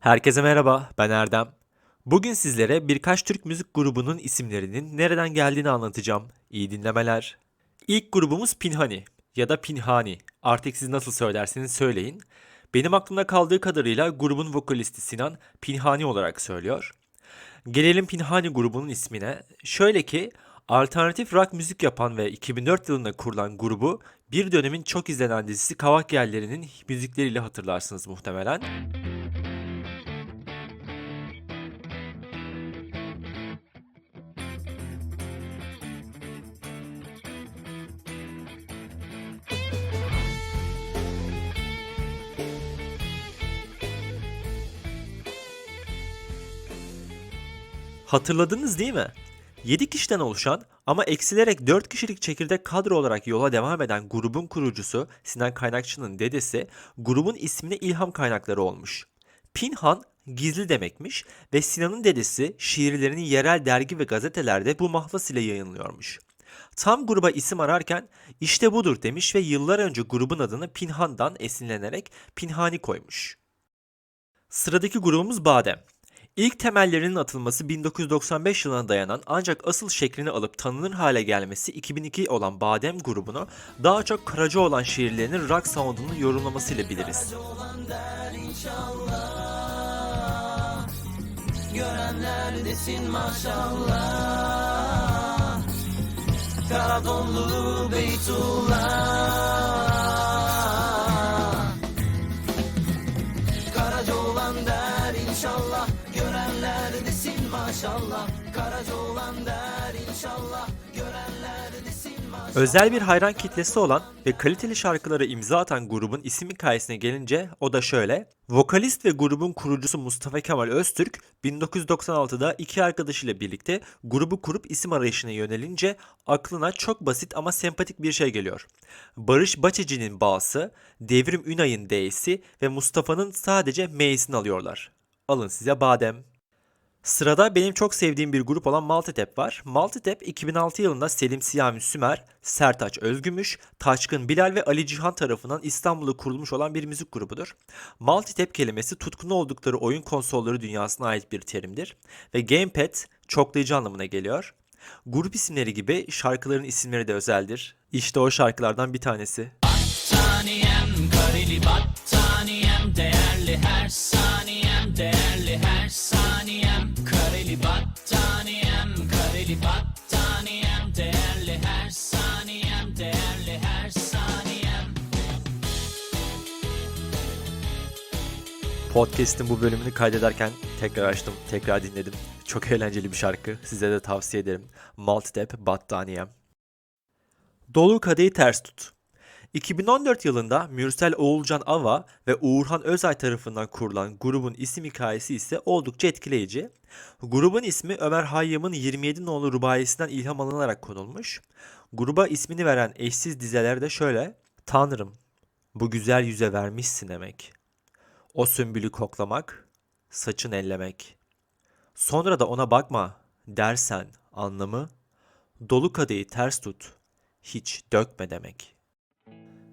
Herkese merhaba, ben Erdem. Bugün sizlere birkaç Türk müzik grubunun isimlerinin nereden geldiğini anlatacağım. İyi dinlemeler. İlk grubumuz Pinhani ya da Pinhani. Artık siz nasıl söylerseniz söyleyin. Benim aklımda kaldığı kadarıyla grubun vokalisti Sinan Pinhani olarak söylüyor. Gelelim Pinhani grubunun ismine. Şöyle ki alternatif rock müzik yapan ve 2004 yılında kurulan grubu bir dönemin çok izlenen dizisi Kavak Yerleri'nin müzikleriyle hatırlarsınız muhtemelen. Hatırladınız değil mi? 7 kişiden oluşan ama eksilerek 4 kişilik çekirdek kadro olarak yola devam eden grubun kurucusu Sinan Kaynakçı'nın dedesi grubun ismine ilham kaynakları olmuş. Pinhan gizli demekmiş ve Sinan'ın dedesi şiirlerini yerel dergi ve gazetelerde bu mahlas ile yayınlıyormuş. Tam gruba isim ararken işte budur demiş ve yıllar önce grubun adını Pinhan'dan esinlenerek Pinhani koymuş. Sıradaki grubumuz Badem. İlk temellerinin atılması 1995 yılına dayanan ancak asıl şeklini alıp tanınır hale gelmesi 2002 olan Badem grubunu daha çok karaca olan şiirlerinin rock sound'unu yorumlamasıyla biliriz. Görenler desin maşallah Karadonlu Beytullah Özel bir hayran kitlesi olan ve kaliteli şarkılara imza atan grubun isim hikayesine gelince o da şöyle. Vokalist ve grubun kurucusu Mustafa Kemal Öztürk 1996'da iki arkadaşıyla birlikte grubu kurup isim arayışına yönelince aklına çok basit ama sempatik bir şey geliyor. Barış Baçeci'nin Ba'sı, Devrim Ünay'ın D'si ve Mustafa'nın sadece M'sini alıyorlar. Alın size badem. Sırada benim çok sevdiğim bir grup olan Multitap var. Multitap 2006 yılında Selim Siyami Sümer, Sertaç Özgümüş, Taçkın Bilal ve Ali Cihan tarafından İstanbul'da kurulmuş olan bir müzik grubudur. Multitap kelimesi tutkunu oldukları oyun konsolları dünyasına ait bir terimdir ve gamepad çoklayıcı anlamına geliyor. Grup isimleri gibi şarkıların isimleri de özeldir. İşte o şarkılardan bir tanesi. Battaniyem, kareli battaniyem Podcast'in bu bölümünü kaydederken tekrar açtım, tekrar dinledim. Çok eğlenceli bir şarkı. Size de tavsiye ederim. Multitap Battaniyem. Dolu Kadehi Ters Tut. 2014 yılında Mürsel Oğulcan Ava ve Uğurhan Özay tarafından kurulan grubun isim hikayesi ise oldukça etkileyici. Grubun ismi Ömer Hayyam'ın 27 nolu rubayisinden ilham alınarak konulmuş. Gruba ismini veren eşsiz dizeler de şöyle. Tanrım, bu güzel yüze vermişsin emek. O sümbülü koklamak, saçın ellemek. Sonra da ona bakma dersen anlamı, dolu kadehi ters tut, hiç dökme demek.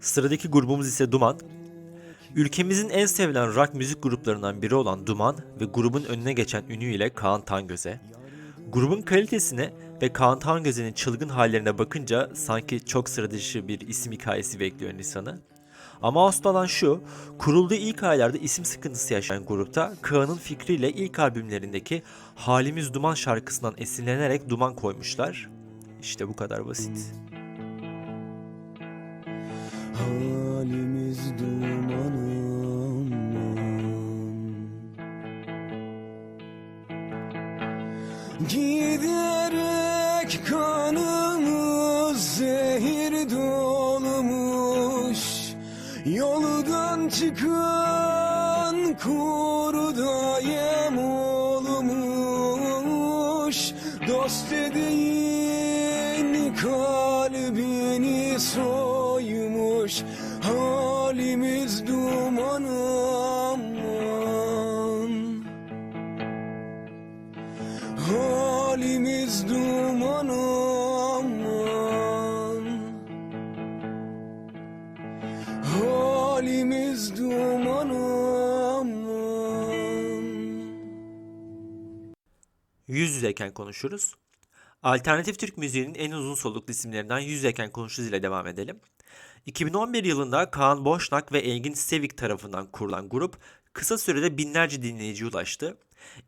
Sıradaki grubumuz ise Duman. Ülkemizin en sevilen rock müzik gruplarından biri olan Duman ve grubun önüne geçen ünüyle Kaan Tangöze. Grubun kalitesine ve Kaan Tangöze'nin çılgın hallerine bakınca sanki çok sıra dışı bir isim hikayesi bekliyor insanı. Ama asıl olan şu, kurulduğu ilk aylarda isim sıkıntısı yaşayan grupta Kaan'ın fikriyle ilk albümlerindeki Halimiz Duman şarkısından esinlenerek duman koymuşlar. İşte bu kadar basit. Halimiz duman Giderek kanımız zehir dolmuş Yoldan çıkan kurda yem olmuş Dost dediğin Yüz yüzeyken konuşuruz. Alternatif Türk müziğinin en uzun soluklu isimlerinden Yüz yüzeyken konuşuruz ile devam edelim. 2011 yılında Kaan Boşnak ve Engin Sevik tarafından kurulan grup kısa sürede binlerce dinleyiciye ulaştı.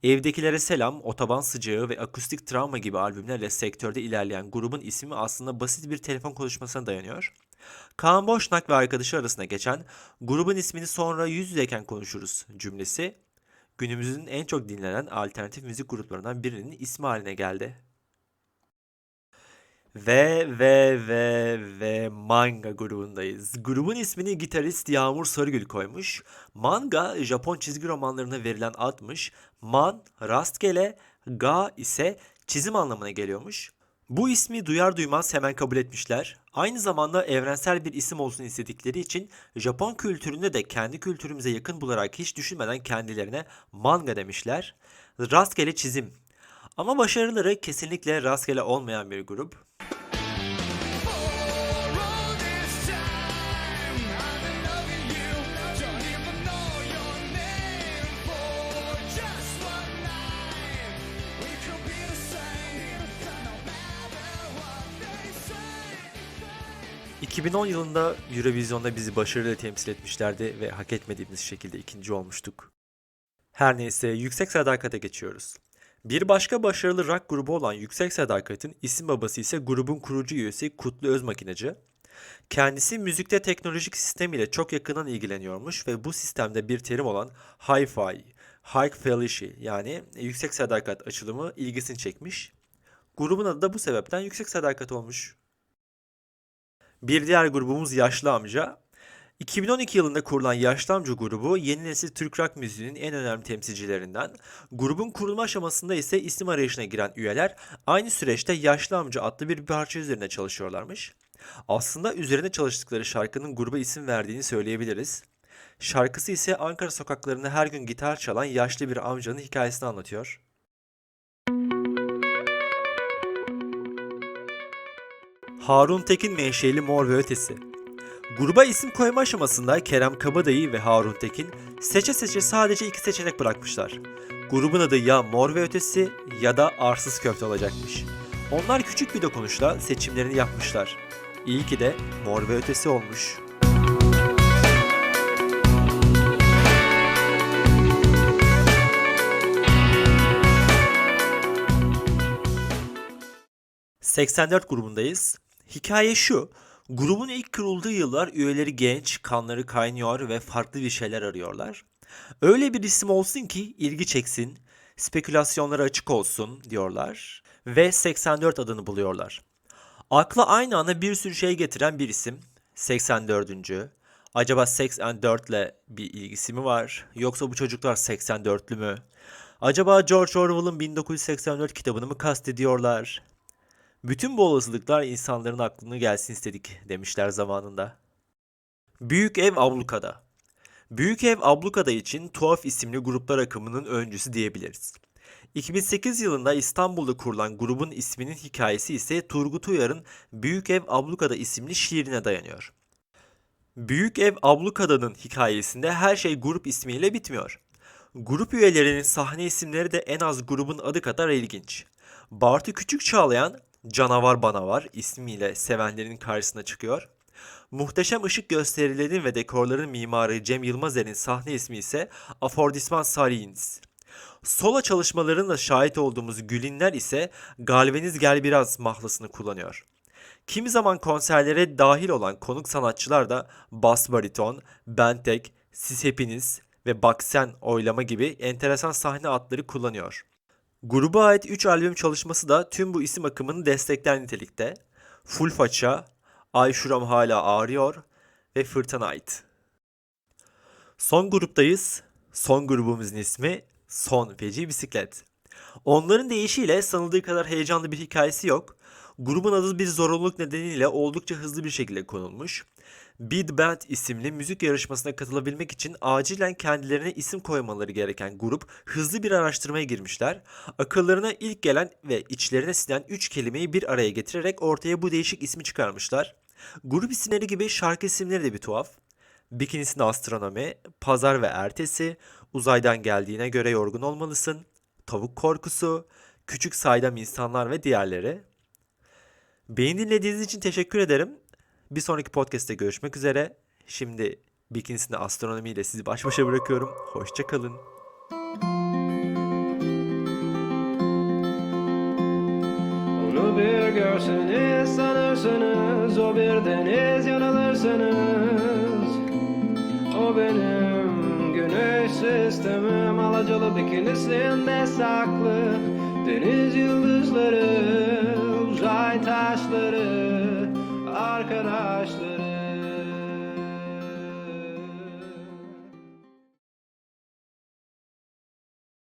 Evdekilere Selam, Otoban Sıcağı ve Akustik Travma gibi albümlerle sektörde ilerleyen grubun ismi aslında basit bir telefon konuşmasına dayanıyor. Kaan Boşnak ve arkadaşı arasında geçen grubun ismini sonra yüz yüzeyken konuşuruz cümlesi günümüzün en çok dinlenen alternatif müzik gruplarından birinin ismi haline geldi. Ve ve ve ve Manga grubundayız. Grubun ismini gitarist Yağmur Sarıgül koymuş. Manga Japon çizgi romanlarına verilen admış. Man rastgele, ga ise çizim anlamına geliyormuş. Bu ismi duyar duymaz hemen kabul etmişler. Aynı zamanda evrensel bir isim olsun istedikleri için Japon kültüründe de kendi kültürümüze yakın bularak hiç düşünmeden kendilerine manga demişler. Rastgele çizim. Ama başarıları kesinlikle rastgele olmayan bir grup. ...2010 yılında Eurovision'da bizi başarıyla temsil etmişlerdi ve hak etmediğimiz şekilde ikinci olmuştuk. Her neyse Yüksek Sadakat'e geçiyoruz. Bir başka başarılı rock grubu olan Yüksek Sadakat'in isim babası ise grubun kurucu üyesi Kutlu Özmakinacı. Kendisi müzikte teknolojik sistem ile çok yakından ilgileniyormuş ve bu sistemde bir terim olan Hi-Fi, High Fidelity yani yüksek sadakat açılımı ilgisini çekmiş. Grubun adı da bu sebepten Yüksek Sadakat olmuş. Bir diğer grubumuz Yaşlı Amca. 2012 yılında kurulan Yaşlı Amca grubu yeni nesil Türk rock müziğinin en önemli temsilcilerinden. Grubun kurulma aşamasında ise isim arayışına giren üyeler aynı süreçte Yaşlı Amca adlı bir parça üzerine çalışıyorlarmış. Aslında üzerine çalıştıkları şarkının gruba isim verdiğini söyleyebiliriz. Şarkısı ise Ankara sokaklarında her gün gitar çalan yaşlı bir amcanın hikayesini anlatıyor. Harun Tekin menşeli Mor ve Ötesi Gruba isim koyma aşamasında Kerem Kabadayı ve Harun Tekin seçe seçe sadece iki seçenek bırakmışlar. Grubun adı ya Mor ve Ötesi ya da Arsız Köfte olacakmış. Onlar küçük bir dokunuşla seçimlerini yapmışlar. İyi ki de Mor ve Ötesi olmuş. ...84 grubundayız. Hikaye şu... Grubun ilk kurulduğu yıllar üyeleri genç, kanları kaynıyor ve farklı bir şeyler arıyorlar. Öyle bir isim olsun ki ilgi çeksin, spekülasyonlara açık olsun diyorlar ve 84 adını buluyorlar. Akla aynı anda bir sürü şey getiren bir isim. 84. Acaba 84 ile bir ilgisi mi var? Yoksa bu çocuklar 84'lü mü? Acaba George Orwell'ın 1984 kitabını mı kastediyorlar? Bütün bu olasılıklar insanların aklına gelsin istedik demişler zamanında. Büyük Ev Ablukada Büyük Ev Ablukada için tuhaf isimli gruplar akımının öncüsü diyebiliriz. 2008 yılında İstanbul'da kurulan grubun isminin hikayesi ise Turgut Uyar'ın Büyük Ev Ablukada isimli şiirine dayanıyor. Büyük Ev Ablukada'nın hikayesinde her şey grup ismiyle bitmiyor. Grup üyelerinin sahne isimleri de en az grubun adı kadar ilginç. Bartu Küçük Çağlayan Canavar Bana Var ismiyle sevenlerin karşısına çıkıyor. Muhteşem ışık gösterilerinin ve dekorların mimarı Cem Yılmazer'in sahne ismi ise Afordisman Sarins. Solo çalışmalarında şahit olduğumuz Gülinler ise Galveniz Gel Biraz mahlasını kullanıyor. Kimi zaman konserlere dahil olan konuk sanatçılar da bas bariton, bentek, siz hepiniz ve baksen oylama gibi enteresan sahne adları kullanıyor. Gruba ait 3 albüm çalışması da tüm bu isim akımını destekler nitelikte. Full Faça, Ay Şuram Hala Ağrıyor ve Fırtına Ait. Son gruptayız. Son grubumuzun ismi Son Feci Bisiklet. Onların deyişiyle sanıldığı kadar heyecanlı bir hikayesi yok. Grubun adı bir zorunluluk nedeniyle oldukça hızlı bir şekilde konulmuş. Beat Band isimli müzik yarışmasına katılabilmek için acilen kendilerine isim koymaları gereken grup hızlı bir araştırmaya girmişler. Akıllarına ilk gelen ve içlerine sinen 3 kelimeyi bir araya getirerek ortaya bu değişik ismi çıkarmışlar. Grup isimleri gibi şarkı isimleri de bir tuhaf. Bikinisinde astronomi, pazar ve ertesi, uzaydan geldiğine göre yorgun olmalısın, tavuk korkusu, küçük saydam insanlar ve diğerleri. Beni dinlediğiniz için teşekkür ederim. Bir sonraki podcast'te görüşmek üzere. Şimdi bikinisinde astronomiyle sizi baş başa bırakıyorum. Hoşçakalın. Onu bir görseniz sanırsınız O bir deniz yanılırsınız O benim güneş sistemim Alacalı bikinisinde saklı Deniz yıldızları